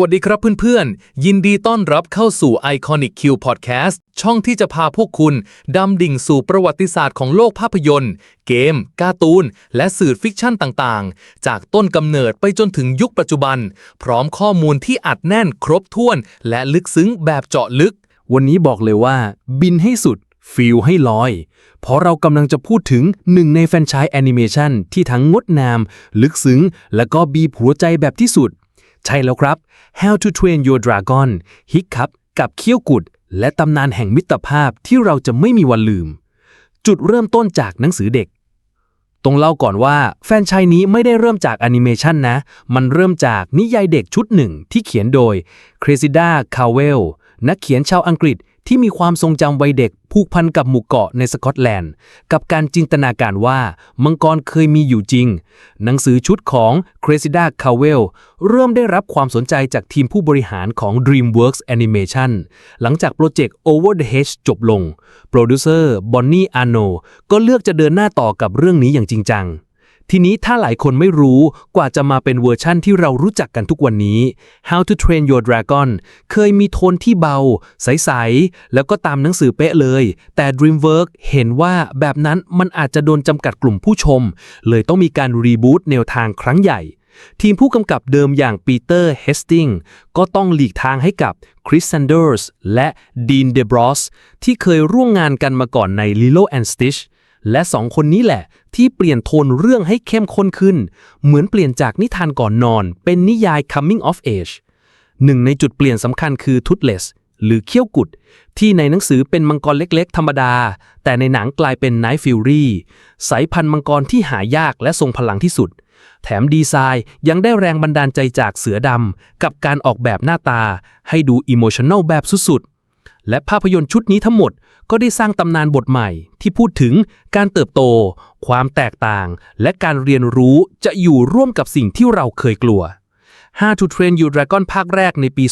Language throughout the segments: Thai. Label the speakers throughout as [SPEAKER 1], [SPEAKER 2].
[SPEAKER 1] สวัสดีครับเพื่อนๆ ยินดีต้อนรับเข้าสู่ Iconic Q Podcast ช่องที่จะพาพวกคุณ ดำดิ่งสู่ประวัติศาสตร์ของโลกภาพยนตร์ เกม การ์ตูน และสื่อฟิกชั่นต่างๆ จากต้นกำเนิดไปจนถึงยุคปัจจุบัน พร้อมข้อมูลที่อัดแน่นครบถ้วน และลึกซึ้งแบบเจาะลึก
[SPEAKER 2] วันนี้บอกเลยว่า บินให้สุดฟิลให้ลอย เพราะเรากำลังจะพูดถึงหนึ่งในแฟรนไชส์แอนิเมชันที่ทั้งงดงาม ลึกซึ้ง และก็บีบหัวใจแบบที่สุด ใช่แล้วครับ How to Train Your Dragon ฮิกครับกับเคี้ยวกุด และตำนานแห่งมิตรภาพที่เราจะไม่มีวันลืม จุดเริ่มต้นจากหนังสือเด็กต้องเล่าก่อนว่าแฟนชายนี้ไม่ได้เริ่มจากแอนิเมชันนะ มันเริ่มจากนิยายเด็กชุดหนึ่งที่เขียนโดยคร e ซิดาคาเวลนักเขียนชาวอังกฤษ ที่มีความทรงจำวัยเด็กผูกพันกับหมู่เกาะในสกอตแลนด์ กับการจินตนาการว่า มังกรเคยมีอยู่จริง หนังสือชุดของครซิดาคาเวลเริ่มได้รับความสนใจจากทีมผู้บริหารของ DreamWorks Animation หลังจากโปรเจกต์ Over the Hedge จบลง โปรดิวเซอร์บอนนี่อาโนก็เลือกจะเดินหน้าต่อกับเรื่องนี้อย่างจริงจัง ทีนี้ถ้าหลายคนไม่รู้กว่าจะมาเป็นเวอร์ชั่นที่เรารู้จักกันทุกวันนี้ How to Train Your Dragon เคยมีโทนที่เบา ใส ๆ แล้วก็ตามหนังสือเป๊ะเลย แต่ DreamWorks เห็นว่าแบบนั้นมันอาจจะโดนจำกัดกลุ่มผู้ชม เลยต้องมีการรีบูตแนวทางครั้งใหญ่ ทีมผู้กำกับเดิมอย่างปีเตอร์เฮสติงก็ต้องหลีกทางให้กับคริส s ซนเดอร์สและดีนเดบรอสที่เคยร่วมงานกันมาก่อนใน Lilo and Stitch และสองคนนี้แหละ ที่เปลี่ยนโทนเรื่องให้เข้มข้นขึ้น เหมือนเปลี่ยนจากนิทานก่อนนอน เป็นนิยาย coming of age หนึ่งในจุดเปลี่ยนสำคัญคือ Toothless หรือเขี้ยวกุด ที่ในหนังสือเป็นมังกรเล็กๆ ธรรมดา แต่ในหนังกลายเป็น Night Fury สายพันธุ์มังกรที่หายากและทรงพลังที่สุด แถมดีไซน์ยังได้แรงบันดาลใจจากเสือดำกับการออกแบบหน้าตา ให้ดูอิโมชัน a ลแบบสุดๆ และภาพยนตร์ชุดนี้ทั้งหมดก็ได้สร้างตำนานบทใหม่ ที่พูดถึงการเติบโต ความแตกต่าง และการเรียนรู้จะอยู่ร่วมกับสิ่งที่เราเคยกลัว How to Train Your Dragon ภาคแรกในปี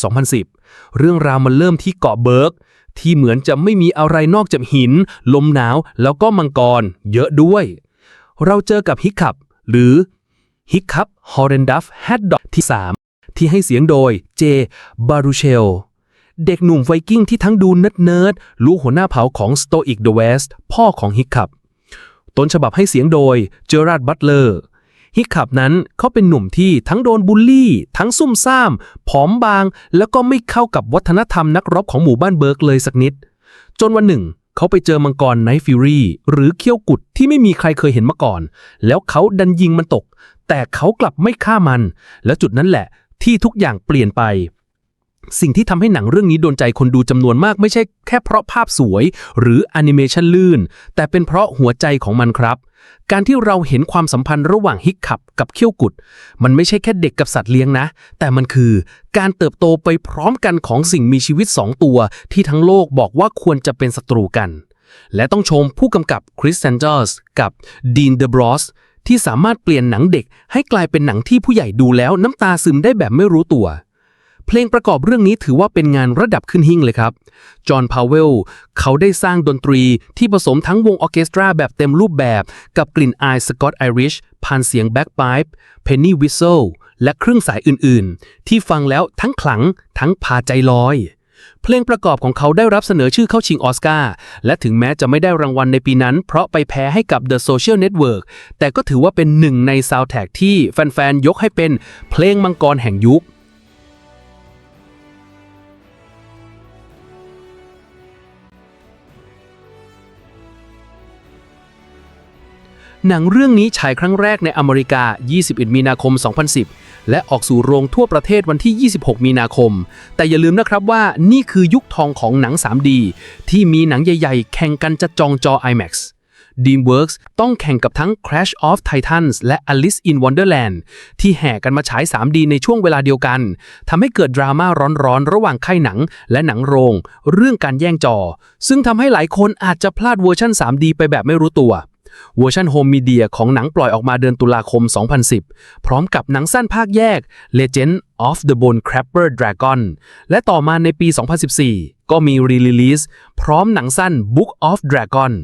[SPEAKER 2] 2010 เรื่องราวมันเริ่มที่เกาะเบิร์ก ที่เหมือนจะไม่มีอะไรนอกจากหิน ลมหนาว แล้วก็มังกร เยอะด้วย เราเจอกับฮิกคับ หรือฮิกคับฮอร์เรนดัฟแฮดดอกที่ 3 ที่ให้เสียงโดยเจบารูเชล เด็กหนุ่มไวกิ้งที่ทั้งดูเนิร์ดเนิร์ดรู้หัวหน้าเผาของ Stoic the West พ่อของฮิกคับ ต้นฉบับให้เสียงโดยเจอราร์ดบัตเลอร์ฮิกคับนั้นเขาเป็นหนุ่มที่ทั้งโดนบูลลี่ ทั้งซุ่มซ่าม ผอมบาง แล้วก็ไม่เข้ากับวัฒนธรรมนักรบของหมู่บ้านเบิร์กเลยสักนิด จนวันหนึ่ง เขาไปเจอมังกรไนฟิวรีหรือเขี้ยวกุดที่ไม่มีใครเคยเห็นมาก่อน แล้วเขาดันยิงมันตก แต่เขากลับไม่ฆ่ามัน และจุดนั้นแหละที่ทุกอย่างเปลี่ยนไป สิ่งที่ทำให้หนังเรื่องนี้โดนใจคนดูจำนวนมากไม่ใช่แค่เพราะภาพสวย หรือแอนิเมชันลื่น แต่เป็นเพราะหัวใจของมันครับ การที่เราเห็นความสัมพันธ์ระหว่างฮิกขับกับเขี้ยวกุด มันไม่ใช่แค่เด็กกับสัตว์เลี้ยงนะ แต่มันคือการเติบโตไปพร้อมกันของสิ่งมีชีวิตสองตัว ที่ทั้งโลกบอกว่าควรจะเป็นศัตรูกัน และต้องชมผู้กำกับคริสแซนเจอร์สกับดีนเดบรอสที่สามารถเปลี่ยนหนังเด็กให้กลายเป็นหนังที่ผู้ใหญ่ดูแล้วน้ำตาซึมได้แบบไม่รู้ตัว เพลงประกอบเรื่องนี้ถือว่าเป็นงานระดับขึ้นหิ่งเลยครับ จอห์น พาวเวล เขาได้สร้างดนตรีที่ผสมทั้งวงออเคสตราแบบเต็มรูปแบบ กับกลิ่นอายสกอตไอริชผ่านเสียงแบ็กไพป์เพนนีวิสโซและเครื่องสายอื่นๆ ที่ฟังแล้วทั้งขลังทั้งพาใจลอย เพลงประกอบของเขาได้รับเสนอชื่อเข้าชิงออสการ์และถึงแม้จะไม่ได้รางวัลในปีนั้น เพราะไปแพ้ให้กับ The Social Network แต่ก็ถือว่าเป็นหนึ่งในซาวด์แท็กที่แฟนๆยกให้เป็นเพลงมังกรแห่งยุค หนังเรื่องนี้ฉายครั้งแรกในอเมริกา 21 มีนาคม 2010 และออกสู่โรงทั่วประเทศวันที่ 26 มีนาคม แต่อย่าลืมนะครับว่านี่คือยุคทองของหนัง 3D ที่มีหนังใหญ่ๆ แข่งกันจะจองจอ IMAX DreamWorks ต้องแข่งกับทั้ง Crash of Titans และ Alice in Wonderland ที่แห่กันมาฉาย 3D ในช่วงเวลาเดียวกัน ทำให้เกิดดราม่าร้อนๆ ระหว่างค่ายหนังและหนังโรง เรื่องการแย่งจอ ซึ่งทำให้หลายคนอาจจะพลาดเวอร์ชัน 3D ไปแบบไม่รู้ตัว เวอร์ชันโฮมมีเดียของหนังปล่อยออกมาเดือนตุลาคม 2010 พร้อมกับหนังสั้นภาคแยก Legend of the Bone Crabber Dragon และต่อมาในปี 2014 ก็มีรีลิลีสพร้อมหนังสั้น Book of Dragon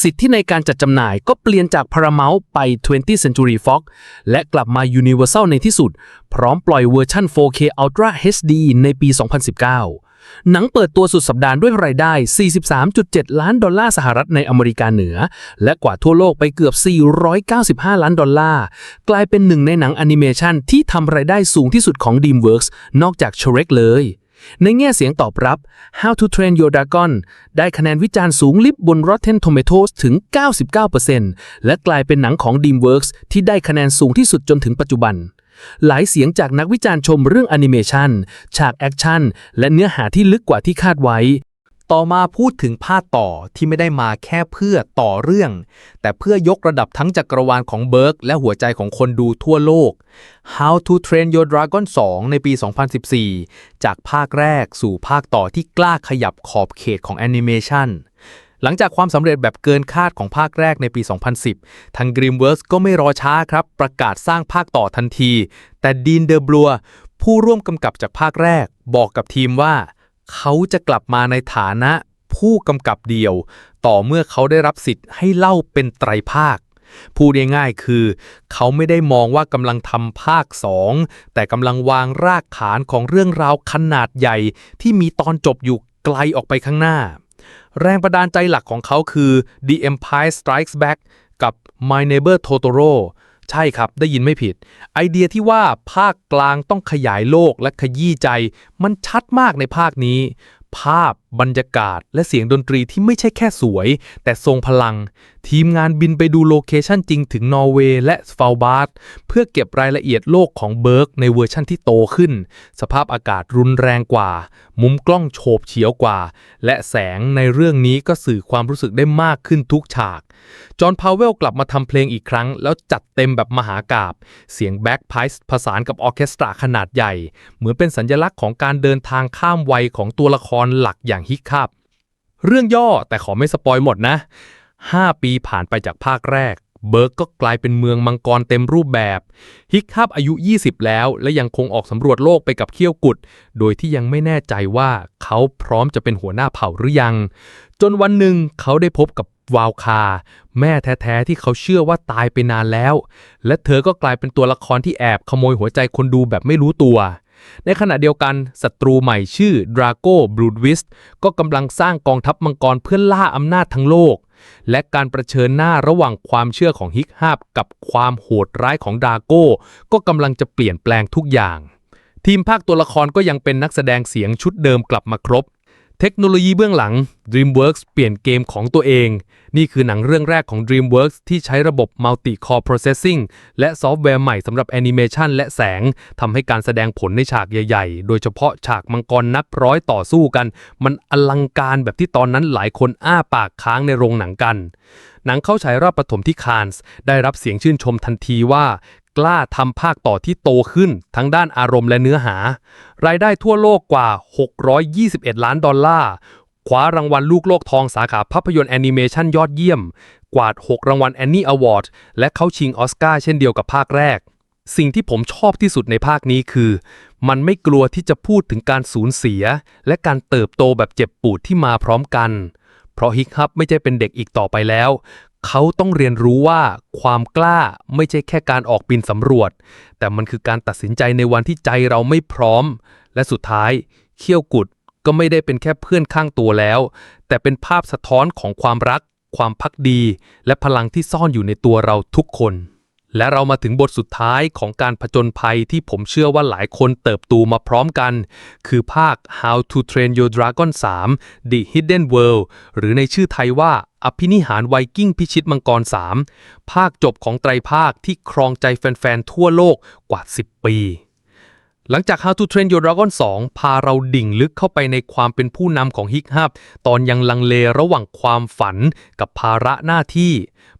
[SPEAKER 2] สิทธิในการจัดจำหน่ายก็เปลี่ยนจาก Paramount ไป 20th Century Fox และกลับมา Universal ในที่สุด พร้อมปล่อยเวอร์ชัน 4K Ultra HD ในปี 2019 หนังเปิดตัวสุดสัปดาห์ด้วยรายได้ 43.7 ล้านดอลลาร์สหรัฐในอเมริกาเหนือ และกว่าทั่วโลกไปเกือบ 495 ล้านดอลลาร์ กลายเป็นหนึ่งในหนังแอนิเมชันที่ทำรายได้สูงที่สุดของ DreamWorks นอกจาก Shrek เลย ในแง่เสียงตอบรับ How to Train Your Dragon ได้คะแนนวิจารณ์สูงลิบบน Rotten Tomatoes ถึง 99%และกลายเป็นหนังของ DreamWorks ที่ได้คะแนนสูงที่สุดจนถึงปัจจุบัน หลายเสียงจากนักวิจารณ์ชมเรื่องแอนิเมชันฉากแอคชั่นและเนื้อหาที่ลึกกว่าที่คาดไว้
[SPEAKER 1] ต่อมาพูดถึงภาคต่อที่ไม่ได้มาแค่เพื่อต่อเรื่อง แต่เพื่อยกระดับทั้งจักรวาลของเบิร์กและหัวใจของคนดูทั่วโลก How to Train Your Dragon 2 ในปี 2014 จากภาคแรกสู่ภาคต่อที่กล้าขยับขอบเขตของแอนิเมชัน หลังจากความสำเร็จแบบเกินคาดของภาคแรกในปี 2010 ทาง DreamWorks ก็ไม่รอช้าครับ ประกาศสร้างภาคต่อทันที แต่ดีนเดอบลัวผู้ร่วมกำกับจากภาคแรก บอกกับทีมว่า เขาจะกลับมาในฐานะผู้กำกับเดียว ต่อเมื่อเขาได้รับสิทธิ์ให้เล่าเป็นไตรภาค พูดง่ายๆคือ เขาไม่ได้มองว่ากำลังทำภาคสองแต่กำลังวางรากฐานของเรื่องราวขนาดใหญ่ที่มีตอนจบอยู่ไกลออกไปข้างหน้า แรงบันดาลใจหลักของเขาคือ The Empire Strikes Back กับ My Neighbor Totoro ใช่ครับ ได้ยินไม่ผิด ไอเดียที่ว่าภาคกลางต้องขยายโลกและขยี้ใจ มันชัดมากในภาคนี้ ภาพบรรยากาศและเสียงดนตรีที่ไม่ใช่แค่สวย แต่ทรงพลัง ทีมงานบินไปดูโลเคชันจริงถึงนอร์เวย์และสฟาลบาร์ดเพื่อเก็บรายละเอียดโลกของเบิร์กในเวอร์ชั่นที่โตขึ้น สภาพอากาศรุนแรงกว่า มุมกล้องโฉบเฉียวกว่า และแสงในเรื่องนี้ก็สื่อความรู้สึกได้มากขึ้นทุกฉาก จอห์นพาวเวลกลับมาทำเพลงอีกครั้ง แล้วจัดเต็มแบบมหากาบเสียงแบ็กไพส์ผสานกับออเคสตราขนาดใหญ่ เหมือนเป็นสัญลักษณ์ของการเดินทางข้ามวัยของตัวละครหลักอย่างฮิกคับ เรื่องย่อแต่ขอไม่สปอยหมดนะ 5 ปีผ่านไปจากภาคแรก เบิร์กก็กลายเป็นเมืองมังกรเต็มรูปแบบ ฮิกคับอายุ 20 แล้ว และยังคงออกสำรวจโลกไปกับเขี้ยวกุด โดยที่ยังไม่แน่ใจว่าเขาพร้อมจะเป็นหัวหน้าเผ่าหรือยัง จนวันหนึ่งเขาได้พบกับวาวคา แม่แท้ๆที่เขาเชื่อว่าตายไปนานแล้ว และเธอก็กลายเป็นตัวละครที่แอบขโมยหัวใจคนดูแบบไม่รู้ตัว ในขณะเดียวกันศัตรูใหม่ชื่อดราโก้บรูดวิสก็กำลังสร้างกองทัพมังกรเพื่อล่าอำนาจทั้งโลก และการประเชิญหน้าระหว่างความเชื่อของฮิกฮาบกับความโหดร้ายของดราโก้ก็กำลังจะเปลี่ยนแปลงทุกอย่าง ทีมภาคตัวละครก็ยังเป็นนักแสดงเสียงชุดเดิมกลับมาครบ เทคโนโลยีเบื้องหลัง DreamWorks เปลี่ยนเกมของตัวเอง นี่คือหนังเรื่องแรกของ DreamWorks ที่ใช้ระบบ Multi-Core Processing และซอฟต์แวร์ใหม่สำหรับแอนิเมชันและแสงทำให้การแสดงผลในฉากใหญ่ๆ โดยเฉพาะฉากมังกรนับร้อยต่อสู้กัน มันอลังการแบบที่ตอนนั้นหลายคนอ้าปากค้างในโรงหนังกัน หนังเข้าฉายรอบปฐมที่คานส์ได้รับเสียงชื่นชมทันทีว่า กล้าทำภาคต่อที่โตขึ้นทั้งด้านอารมณ์และเนื้อหา รายได้ทั่วโลกกว่า 621 ล้านดอลลาร์คว้ารางวัลลูกโลกทองสาขาภาพยนตร์แอนิเมชันยอดเยี่ยม กวาด 6 รางวัลแอนนี่อวอร์ดและเข้าชิงออสการ์เช่นเดียวกับภาคแรก สิ่งที่ผมชอบที่สุดในภาคนี้คือ มันไม่กลัวที่จะพูดถึงการสูญเสีย และการเติบโตแบบเจ็บปวดที่มาพร้อมกัน เพราะฮิกฮับไม่ใช่เป็นเด็กอีกต่อไปแล้ว เขาต้องเรียนรู้ว่าความกล้าไม่ใช่แค่การออกบินสำรวจ แต่มันคือการตัดสินใจในวันที่ใจเราไม่พร้อม และสุดท้ายเขี้ยวกุดก็ไม่ได้เป็นแค่เพื่อนข้างตัวแล้ว แต่เป็นภาพสะท้อนของความรัก ความพักดี และพลังที่ซ่อนอยู่ในตัวเราทุกคน และเรามาถึงบทสุดท้ายของการผจญภัยที่ผมเชื่อว่าหลายคนเติบโตมาพร้อมกัน คือภาค How to Train Your Dragon 3 The Hidden World หรือในชื่อไทยว่าอภินิหารไวกิ้งพิชิตมังกร 3 ภาคจบของไตรภาคที่ครองใจแฟนๆ ทั่วโลกกว่า 10 ปี หลังจาก How to Train Your Dragon 2 พาเราดิ่งลึกเข้าไปในความเป็นผู้นำของฮิกฮับตอนยังลังเลระหว่างความฝันกับภาระหน้าที่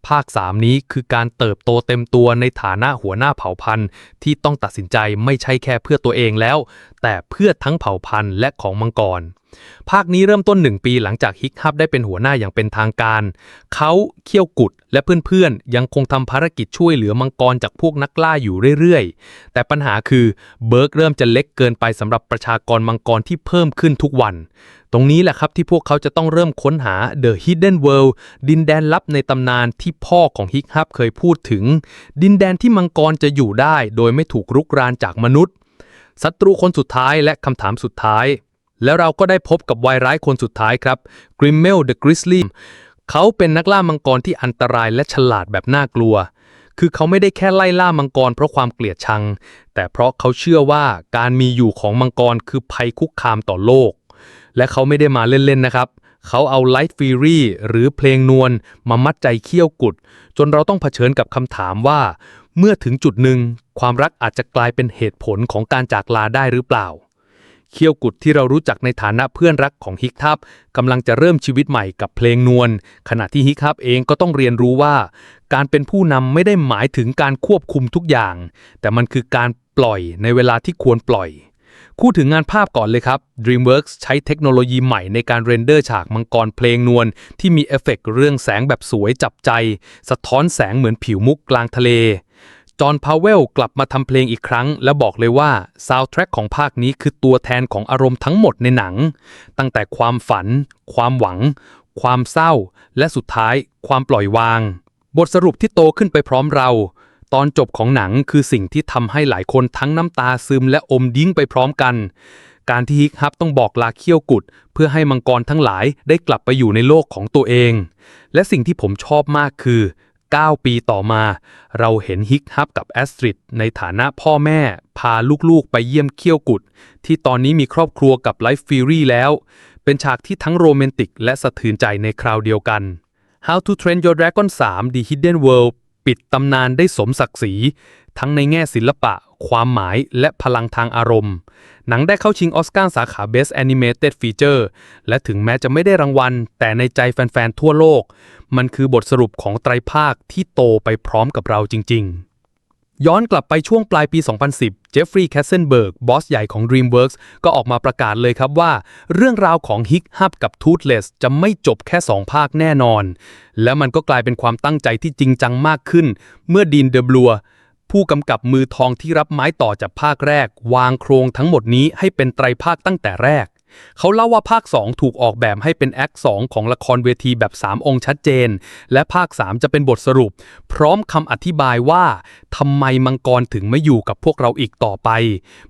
[SPEAKER 1] ภาค 3 นี้คือการเติบโตเต็มตัวในฐานะหัวหน้าเผ่าพันธุ์ ที่ต้องตัดสินใจไม่ใช่แค่เพื่อตัวเองแล้ว แต่เพื่อทั้งเผ่าพันธุ์และของมังกร ภาคนี้เริ่มต้น 1 ปีหลังจากฮิกฮับได้เป็นหัวหน้าอย่างเป็นทางการ เขาเขี้ยวกุดและเพื่อนๆ ยังคงทำภารกิจช่วยเหลือมังกรจากพวกนักล่าอยู่เรื่อยๆ แต่ปัญหาคือเบิร์กเริ่มจะเล็กเกินไปสำหรับประชากรมังกรที่เพิ่มขึ้นทุกวัน
[SPEAKER 3] ตรงนี้แหละครับที่พวกเขาจะต้องเริ่มค้นหา The Hidden World ดินแดนลับในตำนานที่พ่อของฮิกฮับเคยพูดถึง ดินแดนที่มังกรจะอยู่ได้ โดยไม่ถูกรุกรานจากมนุษย์ศัตรูคนสุดท้ายและคำถามสุดท้าย แล้วเราก็ได้พบกับวายร้ายคนสุดท้ายครับ Grimmel the Grizzly เขาเป็นนักล่ามังกรที่อันตรายและฉลาดแบบน่ากลัว คือเขาไม่ได้แค่ไล่ล่ามังกรเพราะความเกลียดชัง แต่เพราะเขาเชื่อว่าการมีอยู่ของมังกรคือภัยคุกคามต่อโลก และเขาไม่ได้มาเล่น ๆ นะครับ เขาเอา Light Fury หรือเพลงนวลมามัดใจเขี้ยวกุด จนเราต้องเผชิญกับคำถามว่า เมื่อถึงจุดหนึ่ง ความรักอาจจะกลายเป็นเหตุผลของการจากลาได้หรือเปล่า เขี้ยวกุดที่เรารู้จักในฐานะเพื่อนรักของฮิกทับกำลังจะเริ่มชีวิตใหม่กับเพลงนวลขณะที่ฮิกทับเองก็ต้องเรียนรู้ว่า การเป็นผู้นำไม่ได้หมายถึงการควบคุมทุกอย่าง แต่มันคือการปล่อยในเวลาที่ควรปล่อย พูดถึงงานภาพก่อนเลยครับ DreamWorks ใช้เทคโนโลยีใหม่ในการเรนเดอร์ฉากมังกรเพลงนวลที่มีเอฟเฟกต์เรื่องแสงแบบสวยจับใจ สะท้อนแสงเหมือนผิวมุกกลางทะเล จอห์นพาวเวลกลับมาทำเพลงอีกครั้ง และบอกเลยว่าซาวด์แทร็กของภาคนี้คือตัวแทนของอารมณ์ทั้งหมดในหนัง ตั้งแต่ความฝัน ความหวัง ความเศร้า และสุดท้าย ความปล่อยวาง บทสรุปที่โตขึ้นไปพร้อมเรา ตอนจบของหนังคือสิ่งที่ทำให้หลายคนทั้งน้ำตาซึมและอมดิ้งไปพร้อมกัน การที่ฮิกฮับต้องบอกลาเขี้ยวกุด เพื่อให้มังกรทั้งหลายได้กลับไปอยู่ในโลกของตัวเอง และสิ่งที่ผมชอบมากคือ 9 ปีต่อมา เราเห็นฮิกฮับกับแอสตริดในฐานะพ่อแม่ พาลูกๆไปเยี่ยมเขี้ยวกุด ที่ตอนนี้มีครอบครัวกับไลฟ์ฟิรี่แล้ว เป็นฉากที่ทั้งโรแมนติกและสะเทือนใจในคราวเดียวกัน How to Train Your Dragon 3 The Hidden World ปิดตำนานได้สมศักดิ์ศรี ทั้งในแง่ศิลปะ ความหมายและพลังทางอารมณ์ หนังได้เข้าชิงออสการ์สาขา Best Animated Feature และถึงแม้จะไม่ได้รางวัล แต่ในใจแฟนๆทั่วโลก มันคือบทสรุปของไตรภาคที่โตไปพร้อมกับเราจริง ๆ ย้อนกลับไปช่วงปลายปี 2010 เจฟฟรีย์ แคสเซนเบิร์ก บอสใหญ่ของ DreamWorks ก็ออกมาประกาศเลยครับว่า เรื่องราวของฮิกฮับกับ Toothless จะไม่จบแค่ 2 ภาคแน่นอน และมันก็กลายเป็นความตั้งใจที่จริงจังมากขึ้น เมื่อดีนเดบลัวผู้กำกับมือทองที่รับไม้ต่อจากภาคแรก วางโครงทั้งหมดนี้ให้เป็นไตรภาคตั้งแต่แรก เขาเล่าว่าภาค 2 ถูกออกแบบให้เป็นแอค 2 ของละครเวทีแบบ 3 องค์ชัดเจน และภาค 3 จะเป็นบทสรุป พร้อมคำอธิบายว่าทำไมมังกรถึงไม่อยู่กับพวกเราอีกต่อไป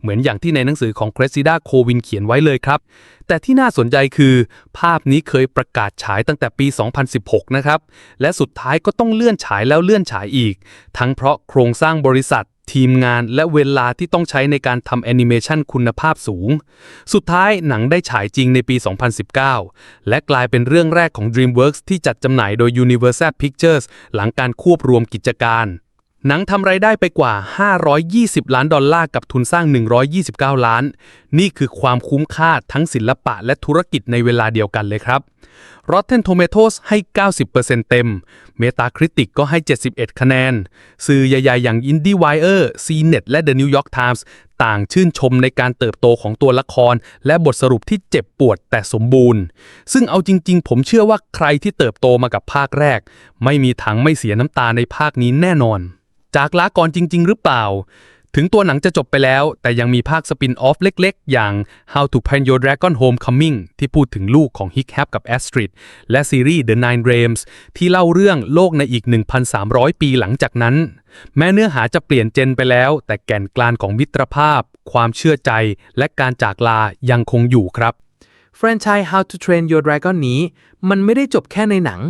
[SPEAKER 3] เหมือนอย่างที่ในหนังสือของเครซิดาโควินเขียนไว้เลยครับ แต่ที่น่าสนใจคือ ภาพนี้เคยประกาศฉายตั้งแต่ปี 2016 นะครับ และสุดท้ายก็ต้องเลื่อนฉายแล้วเลื่อนฉายอีก ทั้งเพราะโครงสร้างบริษัท ทีมงานและเวลาที่ต้องใช้ในการทำแอนิเมชันคุณภาพสูง สุดท้ายหนังได้ฉายจริงในปี 2019 และกลายเป็นเรื่องแรกของ DreamWorks ที่จัดจำหน่ายโดย Universal Pictures หลังการควบรวมกิจการหนังทำไรายได้ไปกว่า 520 ล้านดอลลาร์กับทุนสร้าง 129 ล้าน นี่คือความคุ้มค่าทั้งศิลปะและธุรกิจในเวลาเดียวกันเลยครับ Rotten Tomatoes ให้ 90%เต็ม Metacritic ก็ให้ 71 คะแนน สื่อใหญ่ๆ อย่าง IndieWire, CNET และ The New York Times ต่างชื่นชมในการเติบโตของตัวละคร และบทสรุปที่เจ็บปวดแต่สมบูรณ์ ซึ่งเอาจริง ๆ ผมเชื่อว่าใครที่เติบโตมากับภาคแรก ไม่มีทางไม่เสียน้ำตาในภาคนี้แน่นอน จากลาก่อนจริง ๆ หรือเปล่า ถึงตัวหนังจะจบไปแล้ว แต่ยังมีภาคสปินออฟเล็กๆ อย่าง How to Train Your Dragon Homecoming ที่พูดถึงลูกของ Hick Hap กับ Astrid และซีรีส์ The Nine Realms ที่เล่าเรื่องโลกในอีก 1,300 ปีหลังจากนั้น แม้เนื้อหาจะเปลี่ยนเจนไปแล้ว แต่แก่นกลานของมิตรภาพ ความเชื่อใจ และการจากลายังคงอยู่ครับ
[SPEAKER 2] แฟรนไชส์ How to Train Your Dragon นี้ มันไม่ได้จบแค่ในหนัง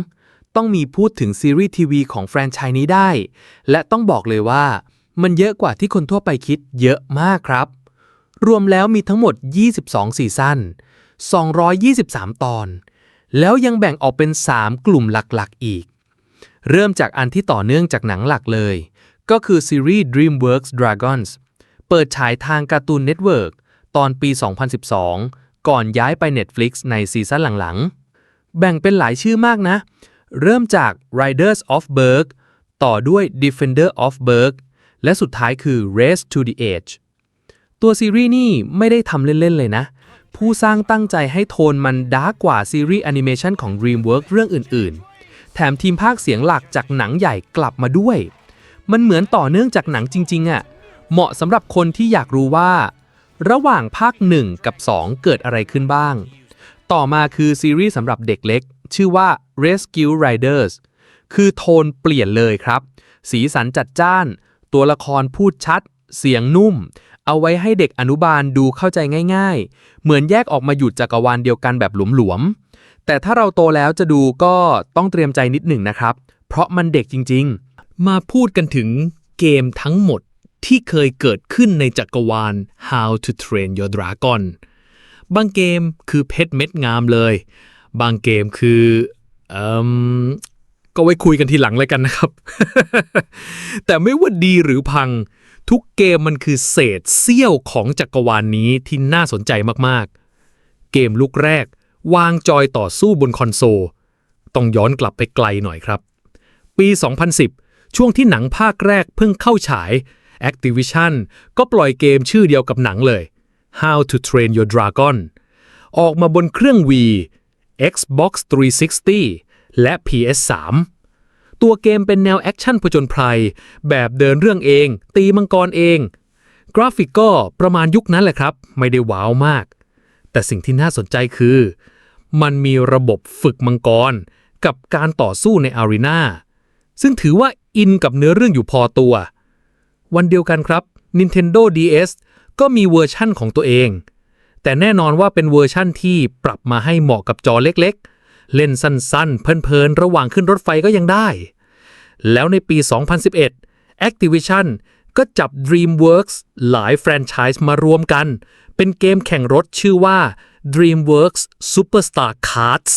[SPEAKER 2] ต้องมีพูดถึงซีรีส์ทีวีของแฟรนไชส์นี้ได้ และต้องบอกเลยว่า มันเยอะกว่าที่คนทั่วไปคิดเยอะมากครับ รวมแล้วมีทั้งหมด 22 ซีซั่น 223 ตอน แล้วยังแบ่งออกเป็น 3 กลุ่มหลักๆ อีก เริ่มจากอันที่ต่อเนื่องจากหนังหลักเลย ก็คือซีรีส์ DreamWorks Dragons เปิดฉายทางการ์ตูนเน็ตเวิร์กตอนปี 2012 ก่อนย้ายไป Netflix ในซีซั่นหลังๆ แบ่งเป็นหลายชื่อมากนะ เริ่มจาก Riders of Berg ต่อด้วย Defender of Berg และสุดท้ายคือ Race to the Edge ตัวซีรีส์นี่ไม่ได้ทำเล่น ๆ เลยนะ ผู้สร้างตั้งใจให้โทนมันดาร์กกว่าซีรีส์แอนิเมชันของ DreamWorks เรื่องอื่น ๆ แถมทีมภาคเสียงหลักจากหนังใหญ่กลับมาด้วย มันเหมือนต่อเนื่องจากหนังจริง ๆอะ่ะ เหมาะสำหรับคนที่อยากรู้ว่า ระหว่างภาค 1 กับ 2 เกิดอะไรขึ้นบ้าง
[SPEAKER 3] ต่อมาคือซีรีส์สำหรับเด็กเล็ก ชื่อว่า Rescue Riders คือโทนเปลี่ยนเลยครับ สีสันจัดจ้าน ตัวละครพูดชัด เสียงนุ่ม เอาไว้ให้เด็กอนุบาลดูเข้าใจง่าย ๆ เหมือนแยกออกมาหยุดจักรวาลเดียวกันแบบหลวมๆ แต่ถ้าเราโตแล้วจะดูก็ต้องเตรียมใจนิดหนึ่งนะครับ เพราะมันเด็กจริงๆ
[SPEAKER 1] มาพูดกันถึงเกมทั้งหมดที่เคยเกิดขึ้นในจักรวาล How to Train Your Dragon บางเกมคือเพชรเม็ดงามเลย บางเกมคือเอ่ม ก็ไว้คุยกันทีหลังเลยกันนะครับ แต่ไม่ว่าดีหรือพัง ทุกเกมมันคือเศษเสี้ยวของจักรวาลนนี้ที่น่าสนใจมากๆ เกมลูกแรก วางจอยต่อสู้บนคอนโซล ต้องย้อนกลับไปไกลหน่อยครับ ปี 2010 ช่วงที่หนังภาคแรกเพิ่งเข้าฉาย Activision ก็ปล่อยเกมชื่อเดียวกับหนังเลย How to Train Your Dragon ออกมาบนเครื่อง Wii Xbox 360 และ PS3 ตัวเกมเป็นแนวแอคชั่นผจญภัย แบบเดินเรื่องเอง ตีมังกรเอง กราฟิกก็ประมาณยุคนั้นแหละครับ ไม่ได้ว้าวมาก แต่สิ่งที่น่าสนใจคือ มันมีระบบฝึกมังกร กับการต่อสู้ในอารีนาซึ่งถือว่าอินกับเนื้อเรื่องอยู่พอตัว วันเดียวกันครับ Nintendo DS ก็มีเวอร์ชั่นของตัวเอง แต่แน่นอนว่าเป็นเวอร์ชั่นที่ปรับมาให้เหมาะกับจอเล็กๆ เล่นสั้นๆ เพลินๆ ระหว่างขึ้นรถไฟก็ยังได้ แล้วในปี 2011 Activision ก็จับ DreamWorks หลายแฟรนไชส์มารวมกัน เป็นเกมแข่งรถชื่อว่า DreamWorks Superstar Karts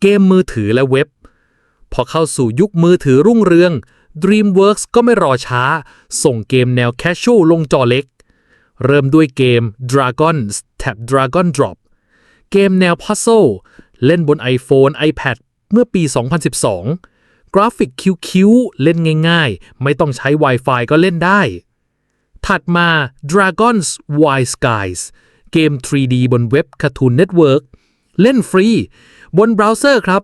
[SPEAKER 1] เกมมือถือและเว็บ พอเข้าสู่ยุคมือถือรุ่งเรือง DreamWorks ก็ไม่รอช้า ส่งเกมแนว casual ลงจอเล็ก เริ่มด้วยเกม Dragons Tap Dragon Drop เกมแนว Puzzle เล่นบน iPhone iPad เมื่อปี 2012 กราฟิกคิ้วๆ เล่นง่ายๆ ไม่ต้องใช้ Wi-Fi ก็เล่นได้ ถัดมา Dragons Wild Skies เกม 3D บนเว็บ Cartoon Network เล่นฟรี บนเบราว์เซอร์ครับ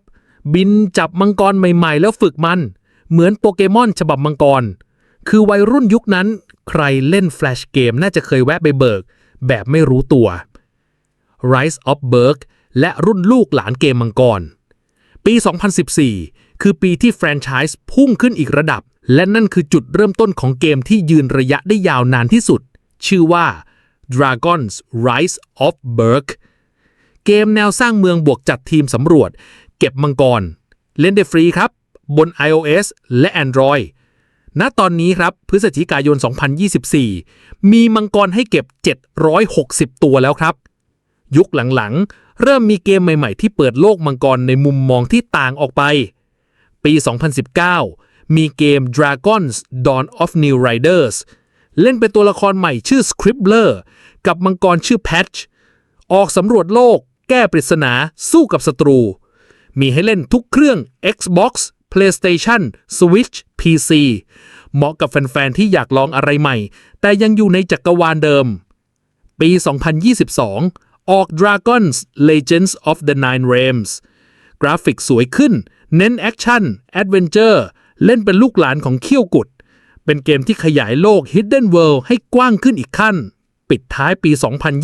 [SPEAKER 1] บินจับมังกรใหม่ๆ แล้วฝึกมัน เหมือนโปเกมอนฉบับมังกร คือวัยรุ่นยุคนั้น ใครเล่นแฟลชเกมน่าจะเคยแวะไปเบิก แบบไม่รู้ตัว Rise of Berg และรุ่นลูกหลานเกมมังกร ปี 2014 คือปีที่แฟรนไชส์พุ่งขึ้นอีกระดับ และนั่นคือจุดเริ่มต้นของเกมที่ยืนระยะได้ยาวนานที่สุด ชื่อว่า Dragons Rise of Berg เกมแนวสร้างเมืองบวกจัดทีมสำรวจ เก็บมังกร เล่นได้ฟรีครับ บน iOS และ Android ณตอนนี้ครับ พฤศจิกายน 2024 มีมังกรให้เก็บ 760 ตัวแล้วครับ ยุคหลังๆ เริ่มมีเกมใหม่ๆ ที่เปิดโลกมังกรในมุมมองที่ต่างออกไป ปี 2019 มีเกม Dragons Dawn of New Riders เล่นเป็นตัวละครใหม่ชื่อ Scribbler กับมังกรชื่อ Patch ออกสำรวจโลก แก้ปริศนาสู้กับศัตรู มีให้เล่นทุกเครื่อง Xbox PlayStation Switch PC เหมาะกับแฟน ๆ ที่อยากลองอะไรใหม่ แต่ยังอยู่ในจักรวาลเดิม ปี 2022 ออก Dragons Legends of the Nine Realms กราฟิกสวยขึ้น เน้นแอคชั่นแอดเวนเจอร์เล่นเป็นลูกหลานของเขี้ยวกุด เป็นเกมที่ขยายโลก Hidden World ให้กว้างขึ้นอีกขั้น ปิดท้ายปี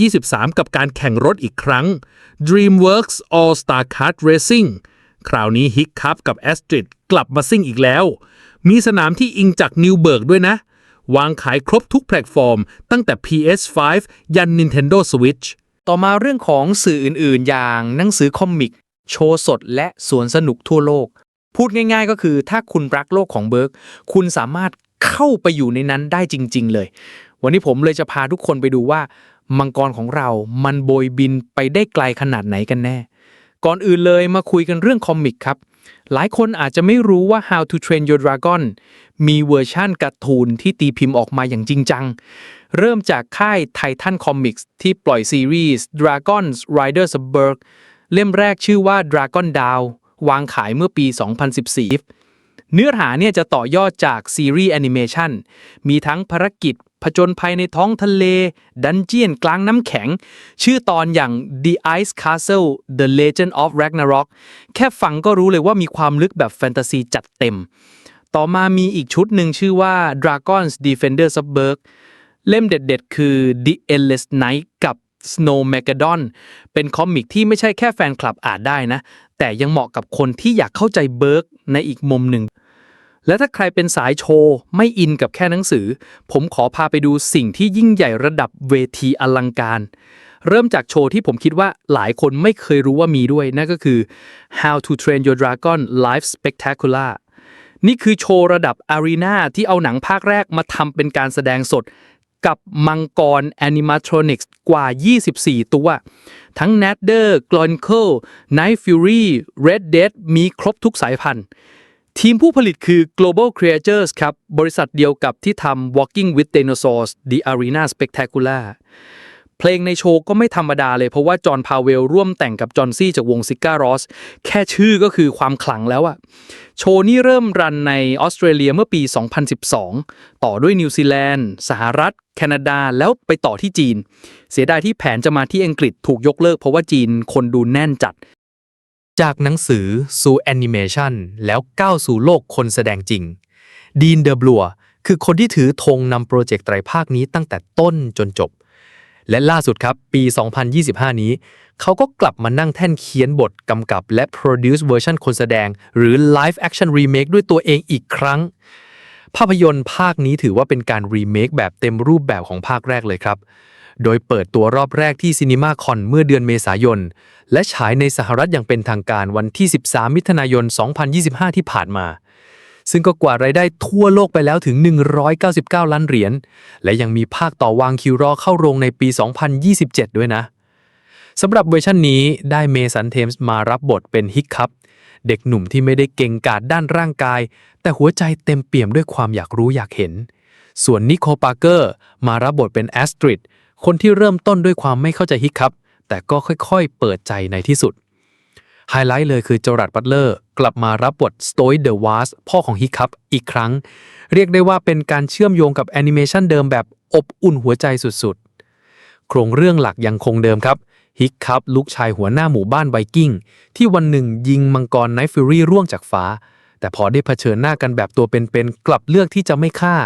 [SPEAKER 1] 2023 กับการแข่งรถอีกครั้ง DreamWorks All Star Kart Racing คราวนี้ฮิกคัพกับแอสตริดกลับมาซิ่งอีกแล้ว มีสนามที่อิงจากนิวเบิร์กด้วยนะ วางขายครบทุกแพลตฟอร์ม ตั้งแต่ PS5 ยัน Nintendo Switch
[SPEAKER 3] ต่อมาเรื่องของสื่ออื่นๆ อย่างหนังสือคอมิก โชว์สดและสวนสนุกทั่วโลก พูดง่ายๆก็คือถ้าคุณรักโลกของเบิร์กคุณสามารถเข้าไปอยู่ในนั้นได้จริง ๆ เลย วันนี้ผมเลยจะพาทุกคนไปดูว่า มังกรของเรามันโบยบินไปได้ไกลขนาดไหนกันแน่ ก่อนอื่นเลยมาคุยกันเรื่องคอมิกครับหลายคนอาจจะไม่รู้ว่า How to Train Your Dragon มีเวอร์ชั่นการ์ตูนที่ตีพิมพ์ออกมาอย่างจริงจัง เริ่มจากค่าย Titan Comics ที่ปล่อยซีรีส์ Dragons Riders of Berg เล่มแรกชื่อว่า Dragon Down วางขายเมื่อปี 2014 เนื้อหาเนี่ยจะต่อยอดจากซีรีส์แอนิเมชันมีทั้งภารกิจ ผจญภัยในท้องทะเล ดันเจียนกลางน้ำแข็ง ชื่อตอนอย่าง The Ice Castle The Legend of Ragnarok แค่ฟังก็รู้เลยว่ามีความลึกแบบแฟนตาซีจัดเต็ม ต่อมามีอีกชุดหนึ่งชื่อว่า Dragons Defenders of Berg เล่มเด็ดๆ คือ The Endless Night กับ Snowmageddon เป็นคอมิกที่ไม่ใช่แค่แฟนคลับอ่านได้นะ แต่ยังเหมาะกับคนที่อยากเข้าใจเบิร์กในอีกมุมหนึ่ง และถ้าใครเป็นสายโชว์ ไม่อินกับแค่หนังสือ ผมขอพาไปดูสิ่งที่ยิ่งใหญ่ระดับเวทีอลังการ เริ่มจากโชว์ที่ผมคิดว่าหลายคนไม่เคยรู้ว่ามีด้วย นั่นก็คือ How to Train Your Dragon Live Spectacular นี่คือโชว์ระดับอารีนาที่เอาหนังภาคแรกมาทำเป็นการแสดงสด กับมังกรแอนิมาทรอนิกส์กว่า 24 ตัว ทั้ง n a d d e r g l o n k e Night Fury Red Dead มีครบทุกสายพันธุ์ ทีมผู้ผลิตคือ Global Creatures ครับ บริษัทเดียวกับที่ทำ Walking with Dinosaurs The Arena Spectacular เพลงในโชว์ก็ไม่ธรรมดาเลยเพราะว่าจอห์นพาเวลร่วมแต่งกับจอห์นซี่จากวงซิก้ารอสแค่ชื่อก็คือความขลังแล้วอะโชว์นี้เริ่มรันในออสเตรเลียเมื่อปี 2012 ต่อด้วยนิวซีแลนด์ สหรัฐ แคนาดาแล้วไปต่อที่จีน เสียดายที่แผนจะมาที่อังกฤษถูกยกเลิกเพราะว่าจีนคนดูแน่นจัด
[SPEAKER 1] จากหนังสือสู่แอนิเมชันแล้วก้าวสู่โลกคนแสดงจริงดีนเดอบลัวคือคนที่ถือธงนำโปรเจกต์ไตรภาคนี้ตั้งแต่ต้นจนจบ และล่าสุดครับ ปี 2025 นี้ เขาก็กลับมานั่งแท่นเขียนบทกำกับและ produce เวอร์ชันคนแสดง หรือ live action remake ด้วยตัวเองอีกครั้ง ภาพยนตร์ภาคนี้ถือว่าเป็นการรีเมคแบบเต็มรูปแบบของภาคแรกเลยครับ โดยเปิดตัวรอบแรกที่ซินิมาคอนเมื่อเดือนเมษายน และฉายในสหรัฐอย่างเป็นทางการวันที่ 13 มิถุนายน 2025 ที่ผ่านมา ซึ่งก็กว่ารายได้ทั่วโลกไปแล้วถึง 199 ล้านเหรียญ และยังมีภาคต่อวางคิวรอเข้าโรงในปี 2027 ด้วยนะสำหรับเวอร์ชันนี้ได้เมสันเทมส์มารับบทเป็นฮิกคัพเด็กหนุ่มที่ไม่ได้เก่งกาจด้านร่างกาย แต่หัวใจเต็มเปี่ยมด้วยความอยากรู้อยากเห็น ส่วนนิโคลปาร์เกอร์มารับบทเป็นแอสตริดคนที่เริ่มต้นด้วยความไม่เข้าใจฮิกคัพแต่ก็ค่อยๆ เปิดใจในที่สุดไฮไลท์เลยคือจอรัดบัตเลอร์ กลับมารับบทสโตยเดอะวาสพ่อของฮิกคัพอีกครั้ง เรียกได้ว่าเป็นการเชื่อมโยงกับแอนิเมชันเดิมแบบอบอุ่นหัวใจสุดๆ โครงเรื่องหลักยังคงเดิมครับฮิกคัพลูกชายหัวหน้าหมู่บ้านไวกิ้ง ที่วันหนึ่งยิงมังกรไนฟิรี่ร่วงจากฟ้า แต่พอได้เผชิญหน้ากันแบบตัวเป็นๆกลับเลือกที่จะไม่ฆ่า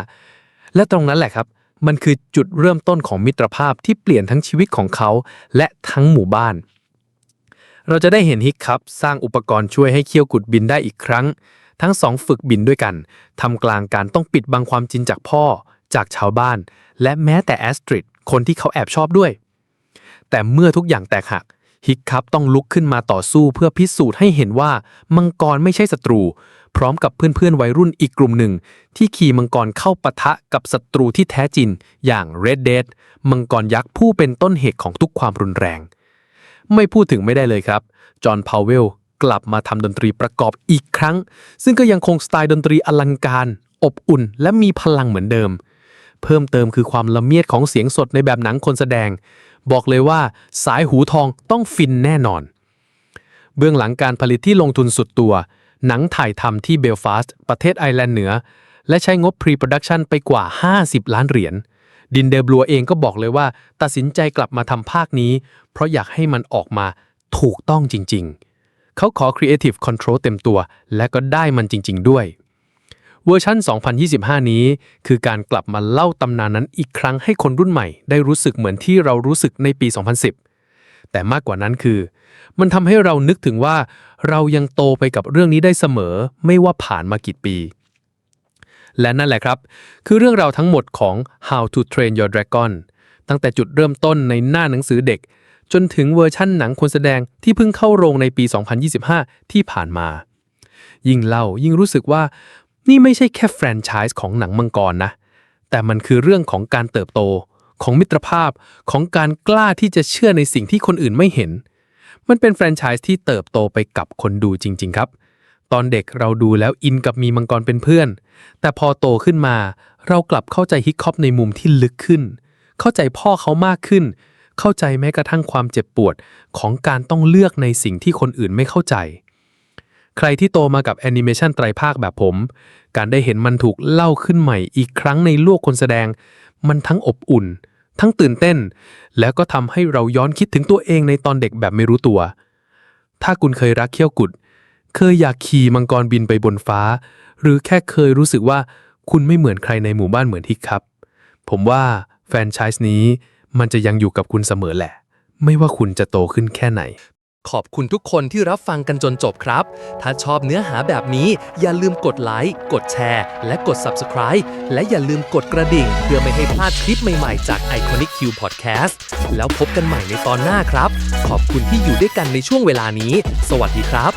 [SPEAKER 1] และตรงนั้นแหละครับ มันคือจุดเริ่มต้นของมิตรภาพที่เปลี่ยนทั้งชีวิตของเขา และทั้งหมู่บ้าน เราจะได้เห็นฮิกคัพสร้างอุปกรณ์ช่วยให้เคี้ยวกุดบินได้อีกครั้ง ทั้งสองฝึกบินด้วยกันทำกลางการต้องปิดบังความจริงจากพ่อ จากชาวบ้าน และแม้แต่แอสตริดคนที่เขาแอบชอบด้วย แต่เมื่อทุกอย่างแตกหักฮิกคัพต้องลุกขึ้นมาต่อสู้เพื่อพิสูจน์ให้เห็นว่ามังกรไม่ใช่ศัตรู พร้อมกับเพื่อนๆวัยรุ่นอีกกลุ่มหนึ่ง ที่ขี่มังกรเข้าปะทะกับศัตรูที่แท้จริง อย่าง Red Dead มังกรยักษ์ผู้เป็นต้นเหตุของทุกความรุนแรง ไม่พูดถึงไม่ได้เลยครับ จอห์นพาวเวลกลับมาทำดนตรีประกอบอีกครั้ง ซึ่งก็ยังคงสไตล์ดนตรีอลังการ อบอุ่น และมีพลังเหมือนเดิม เพิ่มเติมคือความละเมียดของเสียงสดในแบบหนังคนแสดง บอกเลยว่าสายหูทองต้องฟินแน่นอน เบื้องหลังการผลิตที่ลงทุนสุดตัว หนังถ่ายทำที่เบลฟาสต์ประเทศไอร์แลนด์เหนือ และใช้งบพรีโปรดักชันไปกว่า 50 ล้านเหรียญ ดินเดบลัวเองก็บอกเลยว่า ตัดสินใจกลับมาทำภาคนี้ เพราะอยากให้มันออกมาถูกต้องจริง ๆ เขาขอ Creative Control เต็มตัว และก็ได้มันจริง ๆ ด้วย เวอร์ชัน 2025 นี้ คือการกลับมาเล่าตำนานนั้นอีกครั้งให้คนรุ่นใหม่ ได้รู้สึกเหมือนที่เรารู้สึกในปี 2010 แต่มากกว่านั้นคือ มันทำให้เรานึกถึงว่า เรายังโตไปกับเรื่องนี้ได้เสมอ ไม่ว่าผ่านมากี่ปี และนั่นแหละครับ คือเรื่องราวทั้งหมดของ How to Train Your Dragon ตั้งแต่จุดเริ่มต้นในหน้าหนังสือเด็ก จนถึงเวอร์ชั่นหนังคนแสดงที่เพิ่งเข้าโรงในปี 2025 ที่ผ่านมา ยิ่งเล่ายิ่งรู้สึกว่านี่ไม่ใช่แค่แฟรนไชส์ของหนังมังกรนะ แต่มันคือเรื่องของการเติบโต ของมิตรภาพ ของการกล้าที่จะเชื่อในสิ่งที่คนอื่นไม่เห็น มันเป็นแฟรนไชส์ที่เติบโตไปกับคนดูจริง ๆ ครับ ตอนเด็กเราดูแล้วอินกับมีมังกรเป็นเพื่อน แต่พอโตขึ้นมา เรากลับเข้าใจฮิกคอปในมุมที่ลึกขึ้น เข้าใจพ่อเขามากขึ้น เข้าใจแม้กระทั่งความเจ็บปวดของการต้องเลือกในสิ่งที่คนอื่นไม่เข้าใจ ใครที่โตมากับแอนิเมชันไตรภาคแบบผม การได้เห็นมันถูกเล่าขึ้นใหม่อีกครั้งในโลกคนแสดง มันทั้งอบอุ่น ทั้งตื่นเต้น แล้วก็ทำให้เราย้อนคิดถึงตัวเองในตอนเด็กแบบไม่รู้ตัว ถ้าคุณเคยรักเขี้ยวกุด เคยอยากขี่มังกรบินไปบนฟ้า หรือแค่เคยรู้สึกว่าคุณไม่เหมือนใครในหมู่บ้านเหมือนฮิกครับ ผมว่าแฟรนไชส์นี้มันจะยังอยู่กับคุณเสมอแหละ
[SPEAKER 3] ไม่ว่าคุณจะโตขึ้นแค่ไหน
[SPEAKER 1] ขอบคุณทุกคนที่รับฟังกันจนจบครับ ถ้าชอบเนื้อหาแบบนี้อย่าลืมกดไลค์ กดแชร์ และกด Subscribe และอย่าลืมกดกระดิ่ง เพื่อไม่ให้พลาดคลิปใหม่ๆ จาก Iconic Q Podcast แล้วพบกันใหม่ในตอนหน้าครับ ขอบคุณที่อยู่ด้วยกันในช่วงเวลานี้ สวัสดีครับ